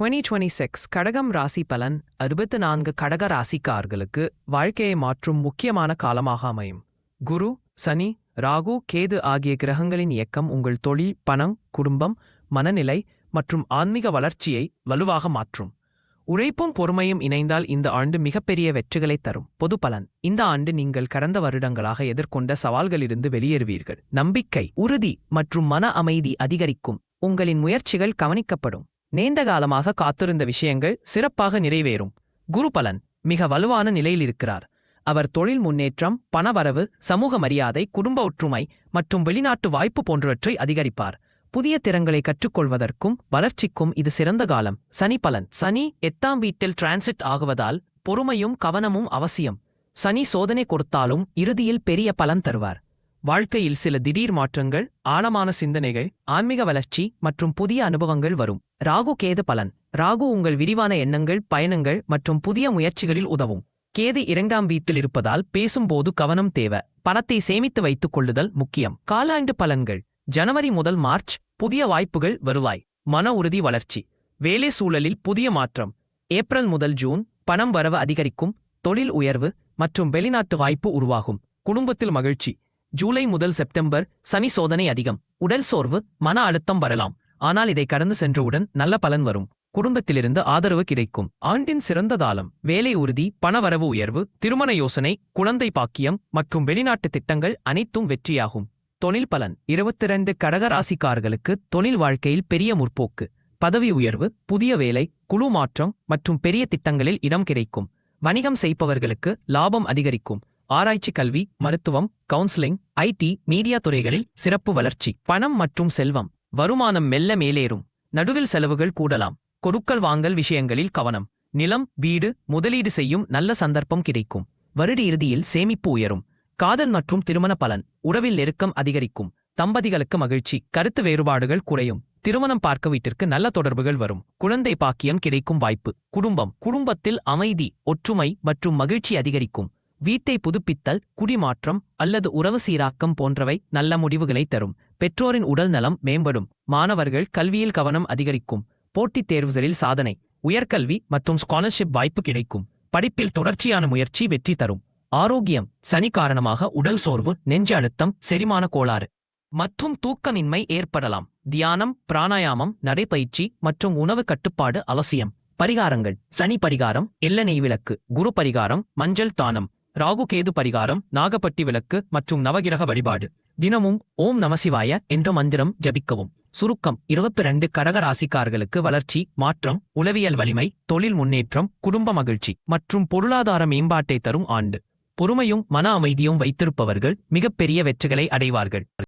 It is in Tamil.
2026 கடகம் ராசி பலன் அறுபத்து நான்கு கடக ராசிக்கார்களுக்கு வாழ்க்கையை மாற்றும் முக்கியமான காலமாக அமையும். குரு சனி ராகு கேது ஆகிய கிரகங்களின் இயக்கம் உங்கள் தொழில் பணம் குடும்பம் மனநிலை மற்றும் ஆன்மீக வளர்ச்சியை வலுவாக மாற்றும். உழைப்பும் பொறுமையும் இணைந்தால் இந்த ஆண்டு மிகப்பெரிய வெற்றிகளைத் தரும். பொது பலன். இந்த ஆண்டு நீங்கள் கடந்த வருடங்களாக எதிர்கொண்ட சவால்களிலிருந்து வெளியேறுவீர்கள். நம்பிக்கை உறுதி மற்றும் மன அமைதி அதிகரிக்கும். உங்களின் முயற்சிகள் கவனிக்கப்படும். நீண்ட காலமாக காத்திருந்த விஷயங்கள் சிறப்பாக நிறைவேறும். குரு பலன் மிக வலுவான நிலையில் இருக்கிறார். அவர் தொழில் முன்னேற்றம் பணவரவு சமூக மரியாதை குடும்ப ஒற்றுமை மற்றும் வெளிநாட்டு வாய்ப்பு போன்றவற்றை அதிகரிப்பார். புதிய திறங்களை கற்றுக்கொள்வதற்கும் வளர்ச்சிக்கும் இது சிறந்த காலம். சனி பலன். சனி எட்டாம் வீட்டில் டிரான்சிட் ஆகுவதால் பொறுமையும் கவனமும் அவசியம். சனி சோதனை கொடுத்தாலும் இறுதியில் பெரிய பலன் தருவார். வாழ்க்கையில் சில திடீர் மாற்றங்கள் ஆழமான சிந்தனைகள் ஆன்மீக வளர்ச்சி மற்றும் புதிய அனுபவங்கள் வரும். ராகு கேது பலன். ராகு உங்கள் விரிவான எண்ணங்கள் பயணங்கள் மற்றும் புதிய முயற்சிகளில் உதவும். கேது இரண்டாம் வீட்டில் இருப்பதால் பேசும்போது கவனம் தேவை. பணத்தை சேமித்து வைத்துக் கொள்ளுதல் முக்கியம். காலாண்டு பலன்கள். ஜனவரி முதல் மார்ச் புதிய வாய்ப்புகள் வருவாய். மன உறுதி வளர்ச்சி. வேலை சூழலில் புதிய மாற்றம். ஏப்ரல் முதல் ஜூன் பணம் வரவு அதிகரிக்கும் தொழில் உயர்வு மற்றும் வெளிநாட்டு வாய்ப்பு உருவாகும். குடும்பத்தில் மகிழ்ச்சி. ஜூலை முதல் செப்டம்பர் சனி சோதனை அதிகம். உடல் சோர்வு மன அழுத்தம் வரலாம். ஆனால் இதை கடந்து சென்றவுடன் நல்ல பலன் வரும். குடும்பத்திலிருந்து ஆதரவு கிடைக்கும். ஆண்டின் சிறந்த தாளம் வேலை உறுதி பணவரவு உயர்வு திருமண யோசனை குழந்தை பாக்கியம் மற்றும் வெளிநாட்டு திட்டங்கள் அனைத்தும் வெற்றியாகும். தொழில் பலன் இருபத்தி இரண்டு கடகராசிக்காரர்களுக்கு தொழில் வாழ்க்கையில் பெரிய முற்போக்கு. பதவி உயர்வு புதிய வேலை குழு மாற்றம் மற்றும் பெரிய திட்டங்களில் இடம் கிடைக்கும். வணிகம் செய்பவர்களுக்கு லாபம் அதிகரிக்கும். ஆராய்ச்சி கல்வி மருத்துவம் கவுன்சிலிங் ஐடி மீடியா துறைகளில் சிறப்பு வளர்ச்சி. பணம் மற்றும் செல்வம் வருமானம் மெல்ல மேலேறும். நடுவில் செலவுகள் கூடலாம். கொடுக்கல் வாங்கல் விஷயங்களில் கவனம். நிலம் வீடு முதலீடு செய்யும் நல்ல சந்தர்ப்பம் கிடைக்கும். வருட இறுதியில் சேமிப்பு உயரும். காதல் மற்றும் திருமண பலன். உறவில் நெருக்கம் அதிகரிக்கும். தம்பதிகளுக்கு மகிழ்ச்சி. கருத்து வேறுபாடுகள் குறையும். திருமணம் பார்க்க வீட்டிற்கு நல்ல தொடர்புகள் வரும். குழந்தை பாக்கியம் கிடைக்கும் வாய்ப்பு. குடும்பம். குடும்பத்தில் அமைதி ஒற்றுமை மற்றும் மகிழ்ச்சி அதிகரிக்கும். வீட்டை புதுப்பித்தல் குடிமாற்றம் அல்லது உறவு சீராக்கம் போன்றவை நல்ல முடிவுகளை தரும். பெற்றோரின் உடல் நலம் மேம்படும். மாணவர்கள் கல்வியில் கவனம் அதிகரிக்கும். போட்டித் தேர்வுகளில் சாதனை. உயர்கல்வி மற்றும் ஸ்காலர்ஷிப் வாய்ப்பு கிடைக்கும். படிப்பில் தொடர்ச்சியான முயற்சி வெற்றி தரும். ஆரோக்கியம் சனி காரணமாக உடல் சோர்வு நெஞ்சு அழுத்தம் செரிமான கோளாறு மற்றும் தூக்கமின்மை ஏற்படலாம். தியானம் பிராணாயாமம் நடைப்பயிற்சி மற்றும் உணவு கட்டுப்பாடு அவசியம். பரிகாரங்கள். சனி பரிகாரம் எள்ளெண்ணெய் விளக்கு குரு பரிகாரம் மஞ்சள் தானம். ராகு கேது பரிகாரம் நாகப்பட்டி விளக்கு மற்றும் நவகிரக வழிபாடு. தினமும் ஓம் நமசிவாய என்ற மந்திரம் ஜபிக்கவும். சுருக்கம் இருபத்தி ரெண்டு கடக ராசிக்காரர்களுக்கு வளர்ச்சி மாற்றம் உளவியல் வலிமை தொழில் முன்னேற்றம் குடும்ப மகிழ்ச்சி மற்றும் பொருளாதார மேம்பாட்டை தரும் ஆண்டு. பொறுமையும் மன அமைதியும் வைத்திருப்பவர்கள் மிகப்பெரிய வெற்றிகளை அடைவார்கள்.